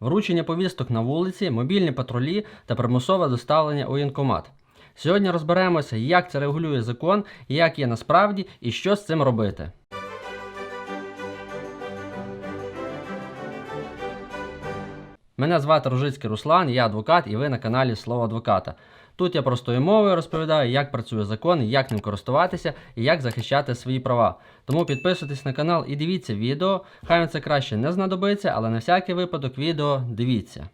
вручення повісток на вулиці, мобільні патрулі та примусове доставлення у інкомат. Сьогодні розберемося, як це регулює закон, як є насправді і що з цим робити. Мене звати Ружицький Руслан, я адвокат, і ви на каналі Слово адвоката. Тут я простою мовою розповідаю, як працює закон, як ним користуватися і як захищати свої права. Тому підписуйтесь на канал і дивіться відео. Хай вам це краще не знадобиться, але на всякий випадок відео дивіться.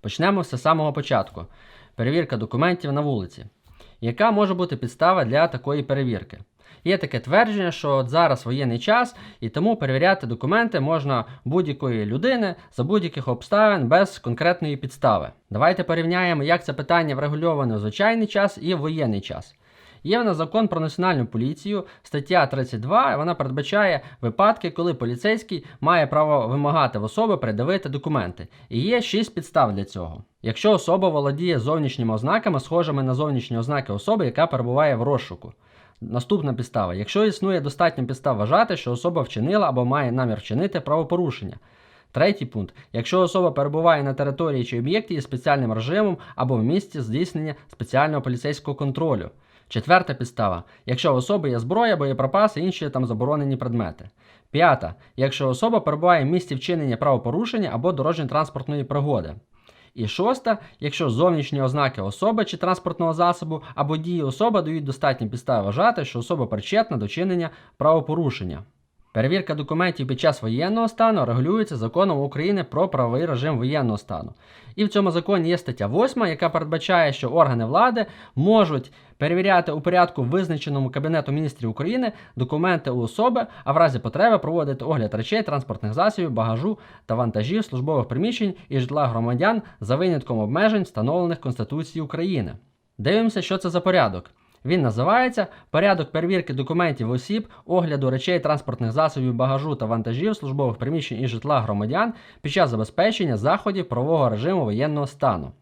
Почнемо все з самого початку. Перевірка документів на вулиці. Яка може бути підстава для такої перевірки? Є таке твердження, що от зараз воєнний час, і тому перевіряти документи можна будь-якої людини за будь-яких обставин без конкретної підстави. Давайте порівняємо, як це питання врегульоване в звичайний час і в воєнний час. Є в нас закон про національну поліцію, стаття 32, вона передбачає випадки, коли поліцейський має право вимагати в особи передавити документи. І є шість підстав для цього. Якщо особа володіє зовнішніми ознаками, схожими на зовнішні ознаки особи, яка перебуває в розшуку. Наступна підстава. Якщо існує достатньо підстав вважати, що особа вчинила або має намір вчинити правопорушення. Третій пункт. Якщо особа перебуває на території чи об'єкті із спеціальним режимом або в місці здійснення спеціального поліцейського контролю. Четверта підстава. Якщо в особи є зброя, боєприпаси, інші там заборонені предмети. П'ята. Якщо особа перебуває в місці вчинення правопорушення або дорожньо-транспортної пригоди. І шоста, якщо зовнішні ознаки особи чи транспортного засобу або дії особи дають достатні підстави вважати, що особа причетна до чинення правопорушення. Перевірка документів під час воєнного стану регулюється законом України про правовий режим воєнного стану. І в цьому законі є стаття 8, яка передбачає, що органи влади можуть перевіряти у порядку, визначеному Кабінетом міністрів України, документи у особи, а в разі потреби проводити огляд речей, транспортних засобів, багажу та вантажів, службових приміщень і житла громадян за винятком обмежень, встановлених Конституцією України. Дивимося, що це за порядок. Він називається Порядок перевірки документів осіб, огляду речей транспортних засобів, багажу та вантажів, службових приміщень і житла громадян під час забезпечення заходів правового режиму воєнного стану.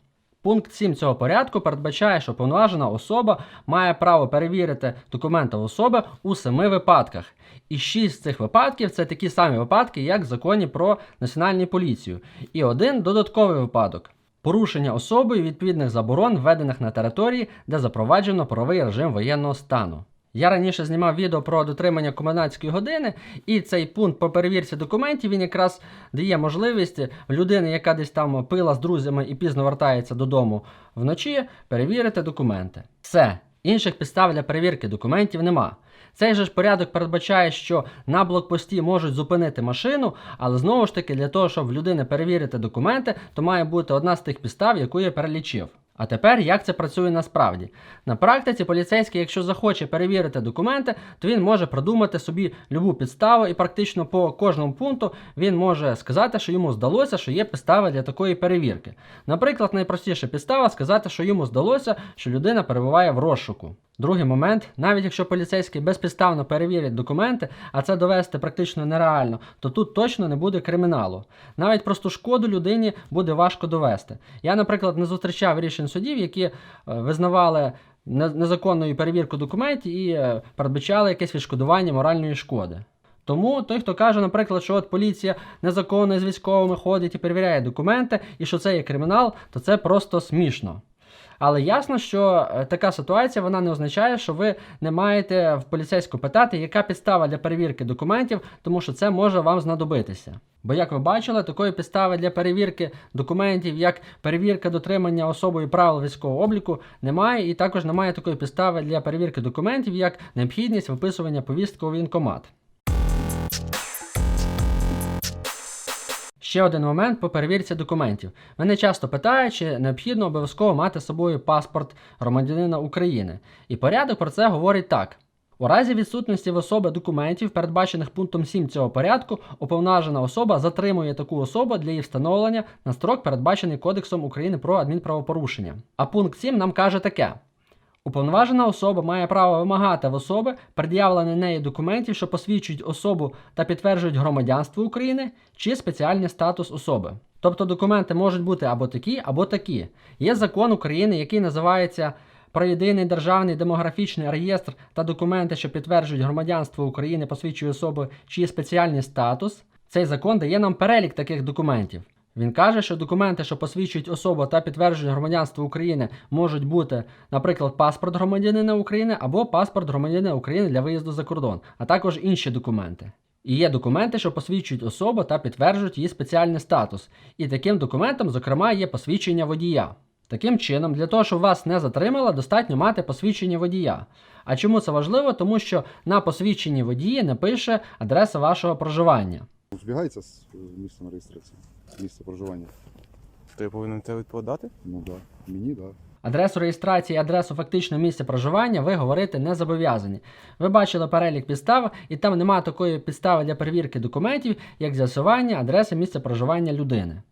Пункт 7 цього порядку передбачає, що повноважена особа має право перевірити документи особи у семи випадках. І шість з цих випадків це такі самі випадки, як в законі про національну поліцію. І один додатковий випадок порушення особою відповідних заборон, введених на території, де запроваджено правовий режим воєнного стану. Я раніше знімав відео про дотримання комендантської години, і цей пункт по перевірці документів він якраз дає можливість людини, яка десь там пила з друзями і пізно вертається додому вночі, перевірити документи. Все, інших підстав для перевірки документів нема. Цей же ж порядок передбачає, що на блокпості можуть зупинити машину, але знову ж таки для того, щоб в людини перевірити документи, то має бути одна з тих підстав, яку я перелічив. А тепер як це працює насправді? На практиці поліцейський, якщо захоче перевірити документи, то він може продумати собі любу підставу, і практично по кожному пункту він може сказати, що йому здалося, що є підстави для такої перевірки. Наприклад, найпростіша підстава сказати, що йому здалося, що людина перебуває в розшуку. Другий момент, навіть якщо поліцейський безпідставно перевірить документи, а це довести практично нереально, то тут точно не буде криміналу. Навіть просту шкоду людині буде важко довести. Я, наприклад, не зустрічав рішень судів, які е, визнавали не- незаконною перевірку документів і е, передбачали якесь відшкодування моральної шкоди. Тому той, хто каже, наприклад, що от поліція незаконно з військовими ходить і перевіряє документи, і що це є кримінал, то це просто смішно. Але ясно, що е, така ситуація вона не означає, що ви не маєте в поліцейську питати, яка підстава для перевірки документів, тому що це може вам знадобитися. Бо, як ви бачили, такої підстави для перевірки документів, як перевірка дотримання особою правил військового обліку, немає, і також немає такої підстави для перевірки документів, як необхідність виписування повістки у воєнкомат. Ще один момент по перевірці документів. Мене часто питають, чи необхідно обов'язково мати з собою паспорт громадянина України. І порядок про це говорить так. У разі відсутності в особи документів, передбачених пунктом 7 цього порядку, уповноважена особа затримує таку особу для її встановлення на строк, передбачений Кодексом України про адмінправопорушення. А пункт 7 нам каже таке: Уповноважена особа має право вимагати в особи пред'явлення неї документів, що посвідчують особу та підтверджують громадянство України чи спеціальний статус особи. Тобто документи можуть бути або такі, або такі. Є закон України, який називається про єдиний державний демографічний реєстр та документи, що підтверджують громадянство України, посвідчує особи, чиї спеціальний статус. Цей закон дає нам перелік таких документів. Він каже, що документи, що посвідчують особу та підтверджують громадянство України, можуть бути, наприклад, паспорт громадянина України або паспорт громадянина України для виїзду за кордон, а також інші документи. І є документи, що посвідчують особу та підтверджують її спеціальний статус. І таким документом, зокрема, є посвідчення водія. Таким чином, для того, щоб вас не затримали, достатньо мати посвідчення водія. А чому це важливо? Тому що на посвідченні водії не пише адреса вашого проживання. Збігається з місцем реєстрації, з місця проживання. То я повинен це відповідати? Ну так. Да. Мені так. Да. Адресу реєстрації і адресу фактичного місця проживання ви говорити не зобов'язані. Ви бачили перелік підстав, і там немає такої підстави для перевірки документів, як з'ясування адреси місця проживання людини.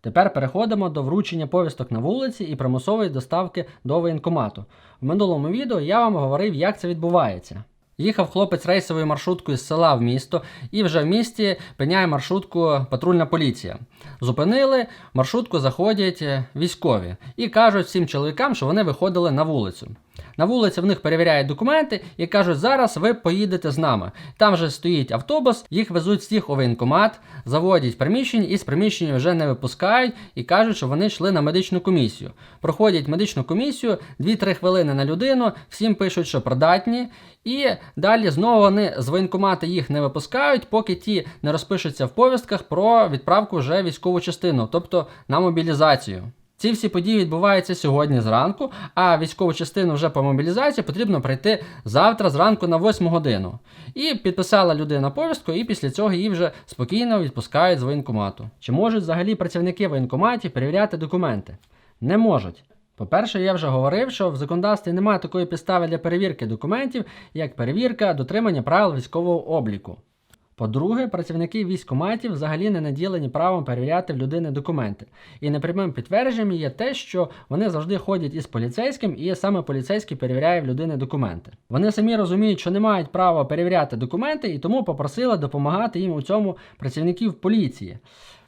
Тепер переходимо до вручення повісток на вулиці і примусової доставки до воєнкомату. В минулому відео я вам говорив, як це відбувається. Їхав хлопець рейсовою маршруткою з села в місто, і вже в місті пиняє маршрутку патрульна поліція. Зупинили, маршрутку заходять е, військові і кажуть всім чоловікам, що вони виходили на вулицю. На вулиці в них перевіряють документи і кажуть, зараз ви поїдете з нами. Там же стоїть автобус, їх везуть всіх у воєнкомат, заводять приміщення і з приміщення вже не випускають і кажуть, що вони йшли на медичну комісію. Проходять медичну комісію 2-3 хвилини на людину, всім пишуть, що придатні. І далі знову вони з воєнкомата їх не випускають, поки ті не розпишуться в повістках про відправку вже військову частину, тобто на мобілізацію. Ці всі події відбуваються сьогодні зранку, а військову частину вже по мобілізації потрібно прийти завтра зранку на 8 годину. І підписала людина повістку, і після цього її вже спокійно відпускають з воєнкомату. Чи можуть взагалі працівники воєнкоматів перевіряти документи? Не можуть. По-перше, я вже говорив, що в законодавстві немає такої підстави для перевірки документів, як перевірка дотримання правил військового обліку. По-друге, працівники військкоматів взагалі не наділені правом перевіряти в людини документи. І непрямим підтвердженням є те, що вони завжди ходять із поліцейським, і саме поліцейський перевіряє в людини документи. Вони самі розуміють, що не мають права перевіряти документи, і тому попросили допомагати їм у цьому працівників поліції.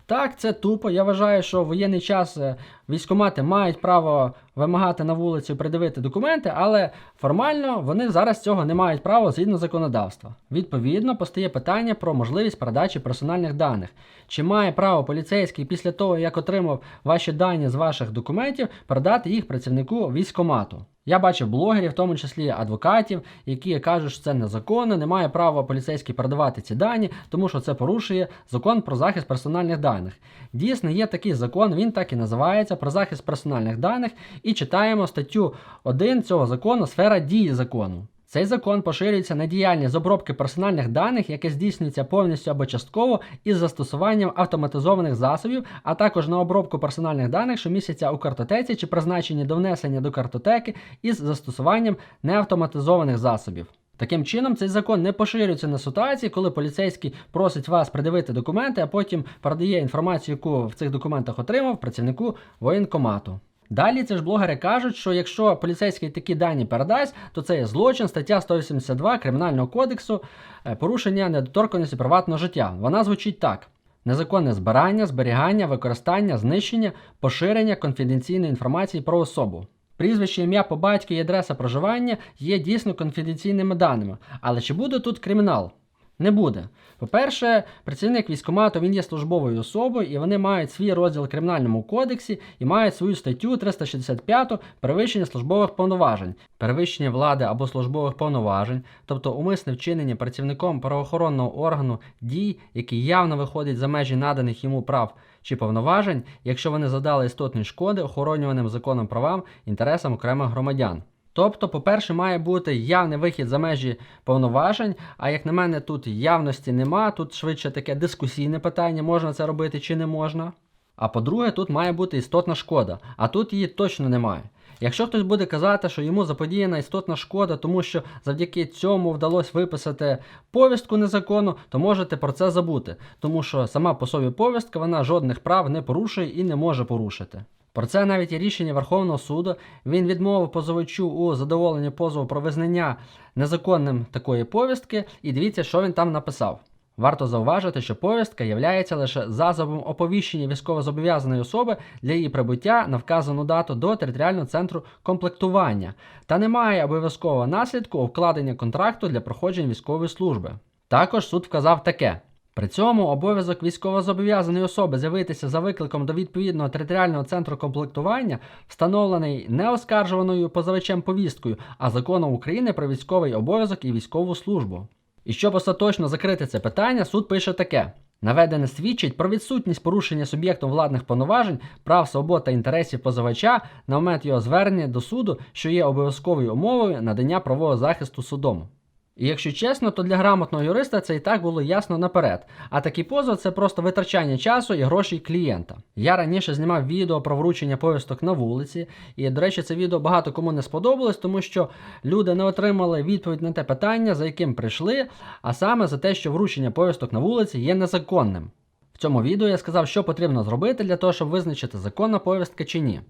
Так, це тупо. Я вважаю, що в воєнний час е, військкомати мають право вимагати на вулиці придивити документи, але формально вони зараз цього не мають права згідно законодавства. Відповідно, постає питання про можливість передачі персональних даних. Чи має право поліцейський після того, як отримав ваші дані з ваших документів, передати їх працівнику військкомату? Я бачив блогерів, в тому числі адвокатів, які кажуть, що це незаконно, не має права поліцейський передавати ці дані, тому що це порушує закон про захист персональних даних. Дійсно, є такий закон, він так і називається про захист персональних даних, і читаємо статтю 1 цього закону сфера дії закону. Цей закон поширюється на діяльність з обробки персональних даних, яке здійснюється повністю або частково із застосуванням автоматизованих засобів, а також на обробку персональних даних, що містяться у картотеці чи призначені до внесення до картотеки із застосуванням неавтоматизованих засобів. Таким чином, цей закон не поширюється на ситуації, коли поліцейський просить вас придивити документи, а потім передає інформацію, яку в цих документах отримав працівнику воєнкомату. Далі ці ж блогери кажуть, що якщо поліцейський такі дані передасть, то це є злочин, стаття 182 Кримінального кодексу, е, порушення недоторканості приватного життя. Вона звучить так. Незаконне збирання, зберігання, використання, знищення, поширення конфіденційної інформації про особу. Прізвище, ім'я по батьку і адреса проживання є дійсно конфіденційними даними. Але чи буде тут кримінал? Не буде. По-перше, працівник військкомату він є службовою особою, і вони мають свій розділ в кримінальному кодексі і мають свою статтю 365 перевищення службових повноважень, перевищення влади або службових повноважень, тобто умисне вчинення працівником правоохоронного органу дій, які явно виходять за межі наданих йому прав чи повноважень, якщо вони задали істотної шкоди охоронюваним законом правам інтересам окремих громадян. Тобто, по-перше, має бути явний вихід за межі повноважень, а як на мене, тут явності нема, тут швидше таке дискусійне питання, можна це робити чи не можна. А по-друге, тут має бути істотна шкода, а тут її точно немає. Якщо хтось буде казати, що йому заподіяна істотна шкода, тому що завдяки цьому вдалося виписати повістку незаконну, то можете про це забути, тому що сама по собі повістка вона жодних прав не порушує і не може порушити. Про це навіть є рішення Верховного суду. Він відмовив позовичу у задоволенні позову про визнання незаконним такої повістки, і дивіться, що він там написав. Варто зауважити, що повістка є лише засобом оповіщення військовозобов'язаної особи для її прибуття на вказану дату до територіального центру комплектування та не має обов'язкового наслідку укладення контракту для проходження військової служби. Також суд вказав таке. При цьому обов'язок військовозобов'язаної особи з'явитися за викликом до відповідного територіального центру комплектування встановлений не оскаржуваною позивачем повісткою, а законом України про військовий обов'язок і військову службу. І щоб остаточно закрити це питання, суд пише таке. Наведене свідчить про відсутність порушення суб'єктом владних повноважень, прав, свобод та інтересів позивача на момент його звернення до суду, що є обов'язковою умовою надання правового захисту судом. І якщо чесно, то для грамотного юриста це і так було ясно наперед. А такий позов це просто витрачання часу і грошей клієнта. Я раніше знімав відео про вручення повісток на вулиці, і, до речі, це відео багато кому не сподобалось, тому що люди не отримали відповідь на те питання, за яким прийшли, а саме за те, що вручення повісток на вулиці є незаконним. В цьому відео я сказав, що потрібно зробити для того, щоб визначити законна повістка чи ні.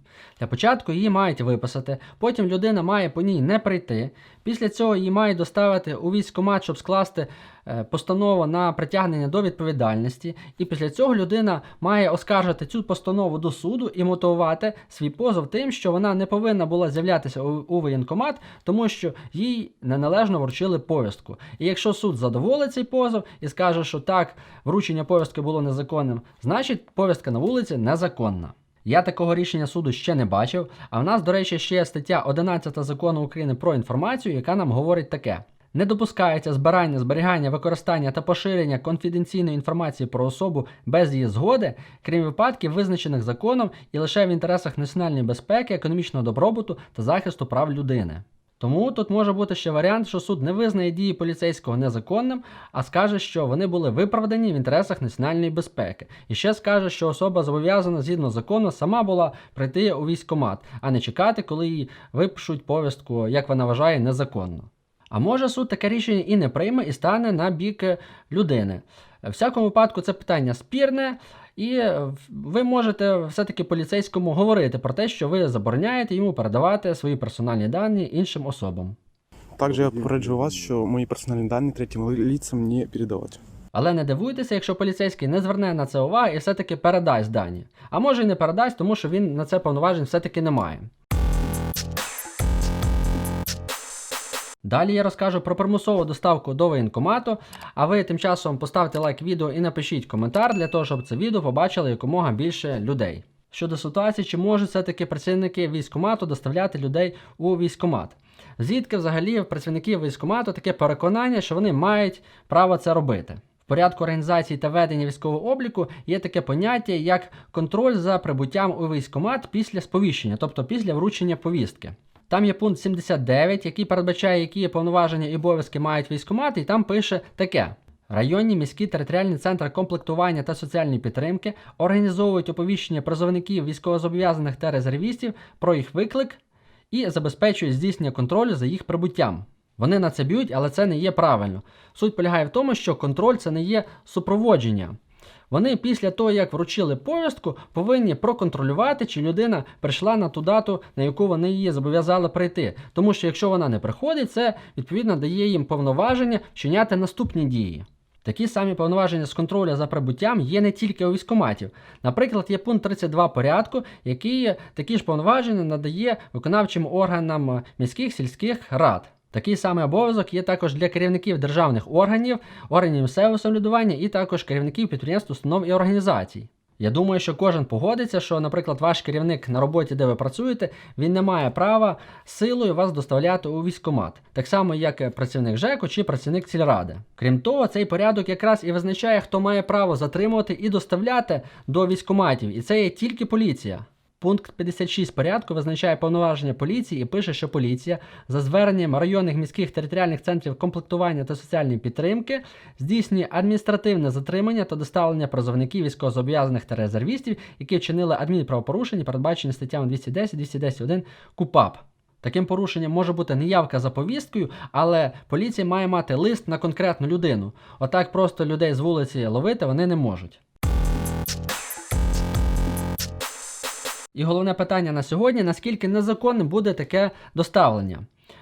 Для початку її мають виписати, потім людина має по ній не прийти. Після цього її мають доставити у військкомат, щоб скласти е, постанову на притягнення до відповідальності. І після цього людина має оскаржити цю постанову до суду і мотивувати свій позов тим, що вона не повинна була з'являтися у воєнкомат, тому що їй неналежно вручили повістку. І якщо суд задоволить цей позов і скаже, що так, вручення повістки було незаконним, значить повістка на вулиці незаконна. Я такого рішення суду ще не бачив. А в нас, до речі, ще є стаття 11 закону України про інформацію, яка нам говорить таке. Не допускається збирання, зберігання, використання та поширення конфіденційної інформації про особу без її згоди, крім випадків, визначених законом і лише в інтересах національної безпеки, економічного добробуту та захисту прав людини. Тому тут може бути ще варіант, що суд не визнає дії поліцейського незаконним, а скаже, що вони були виправдані в інтересах національної безпеки. І ще скаже, що особа зобов'язана згідно закону сама була прийти у військкомат, а не чекати, коли їй випишуть повістку, як вона вважає, незаконно. А може суд таке рішення і не прийме, і стане на бік е, людини. В всякому випадку це питання спірне, і е, ви можете все-таки поліцейському говорити про те, що ви забороняєте йому передавати свої персональні дані іншим особам. Также я попереджую вас, що мої персональні дані третім лицям не передавати. Але не дивуйтеся, якщо поліцейський не зверне на це уваги і все-таки передасть дані. А може і не передасть, тому що він на це повноважень все-таки не має. Далі я розкажу про примусову доставку до воєнкомату, а ви тим часом поставте лайк відео і напишіть коментар для того, щоб це відео побачили якомога більше людей. Щодо ситуації, чи можуть все-таки працівники військкомату доставляти людей у військкомат? Звідки взагалі в працівників військкомату таке переконання, що вони мають право це робити? В порядку організації та ведення військового обліку є таке поняття, як контроль за прибуттям у військкомат після сповіщення, тобто після вручення повістки. Там є пункт 79, який передбачає, які повноваження і обов'язки мають військкомати, і там пише таке. Районні міські територіальні центри комплектування та соціальної підтримки організовують оповіщення призовників військовозобов'язаних та резервістів про їх виклик і забезпечують здійснення контролю за їх прибуттям. Вони на це б'ють, але це не є правильно. Суть полягає в тому, що контроль це не є супроводження. Вони після того, як вручили повістку, повинні проконтролювати, чи людина прийшла на ту дату, на яку вони її зобов'язали прийти. Тому що якщо вона не приходить, це відповідно дає їм повноваження вчиняти наступні дії. Такі самі повноваження з контролю за прибуттям є не тільки у військкоматів. Наприклад, є пункт 32 порядку, який такі ж повноваження надає виконавчим органам міських сільських рад. Такий самий обов'язок є також для керівників державних органів, органів місцевого самоврядування і також керівників підприємств, установ і організацій. Я думаю, що кожен погодиться, що, наприклад, ваш керівник на роботі, де ви працюєте, він не має права силою вас доставляти у військкомат, так само як працівник ЖЕКу чи працівник сільради. Крім того, цей порядок якраз і визначає, хто має право затримувати і доставляти до військкоматів, і це є тільки поліція. Пункт 56 порядку визначає повноваження поліції і пише, що поліція за зверненням районних міських територіальних центрів комплектування та соціальної підтримки здійснює адміністративне затримання та доставлення призовників військовозобов'язаних та резервістів, які вчинили адмінправопорушення, передбачені статтями 210 210.1 КУПАП. Таким порушенням може бути неявка за повісткою, але поліція має мати лист на конкретну людину. Отак просто людей з вулиці ловити вони не можуть. І головне питання на сьогодні: наскільки незаконним буде таке доставлення?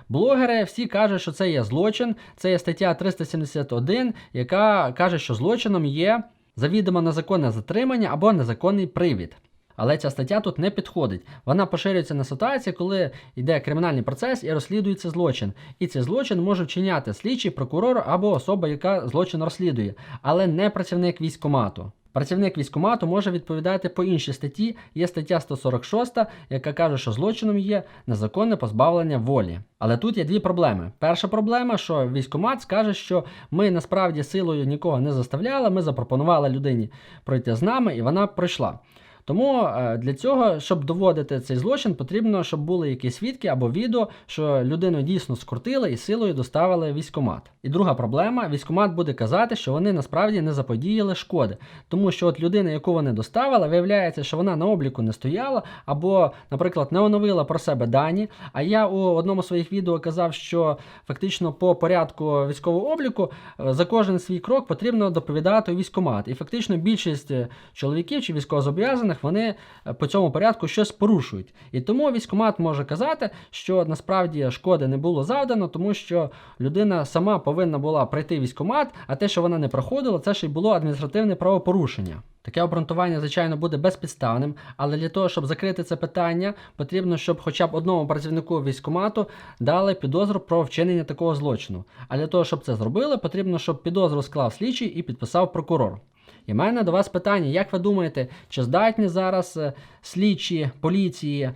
Блогери всі кажуть, що це є злочин, це є стаття 371, яка каже, що злочином є завідомо незаконне затримання або незаконний привід. Але ця стаття тут не підходить. Вона поширюється на ситуації, коли йде кримінальний процес і розслідується злочин. І цей злочин може вчиняти слідчий прокурор або особа, яка злочин розслідує, але не працівник військкомату. Працівник військомату може відповідати по іншій статті. Є стаття 146, яка каже, що злочином є незаконне позбавлення волі. Але тут є дві проблеми. Перша проблема, що військкомат скаже, що ми насправді силою нікого не заставляли, ми запропонували людині пройти з нами, і вона пройшла. Тому е, для цього, щоб доводити цей злочин, потрібно, щоб були якісь свідки або відео, що людину дійсно скрутили і силою доставили в військкомат. І друга проблема: військкомат буде казати, що вони насправді не заподіяли шкоди, тому що от людина, яку вони доставили, виявляється, що вона на обліку не стояла, або, наприклад, не оновила про себе дані. А я у одному з своїх відео казав, що фактично по порядку військового обліку е, за кожен свій крок потрібно доповідати у військкомат. І фактично більшість е, чоловіків чи військовозобов'язаних вони е, по цьому порядку щось порушують. І тому військкомат може казати, що насправді шкоди не було завдано, тому що людина сама повинна була пройти військкомат, а те, що вона не проходила, це ще й було адміністративне правопорушення. Таке обґрунтування, звичайно, буде безпідставним, але для того, щоб закрити це питання, потрібно, щоб хоча б одному працівнику військкомату дали підозру про вчинення такого злочину. А для того, щоб це зробили, потрібно, щоб підозру склав слідчий і підписав прокурор. І в мене до вас питання: як ви думаєте, чи здатні зараз е, слідчі поліції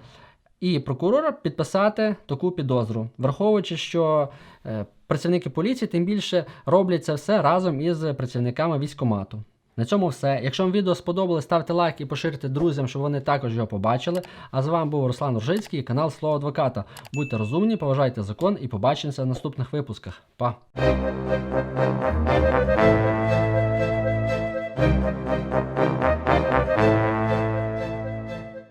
і прокурор підписати таку підозру, враховуючи, що е, працівники поліції тим більше роблять це все разом із працівниками військкомату. На цьому все. Якщо вам відео сподобалось, ставте лайк і поширте друзям, щоб вони також його побачили. А з вами був Руслан Ржицький, канал Слово Адвоката. Будьте розумні, поважайте закон і побачимося в наступних випусках. Па! Thank you.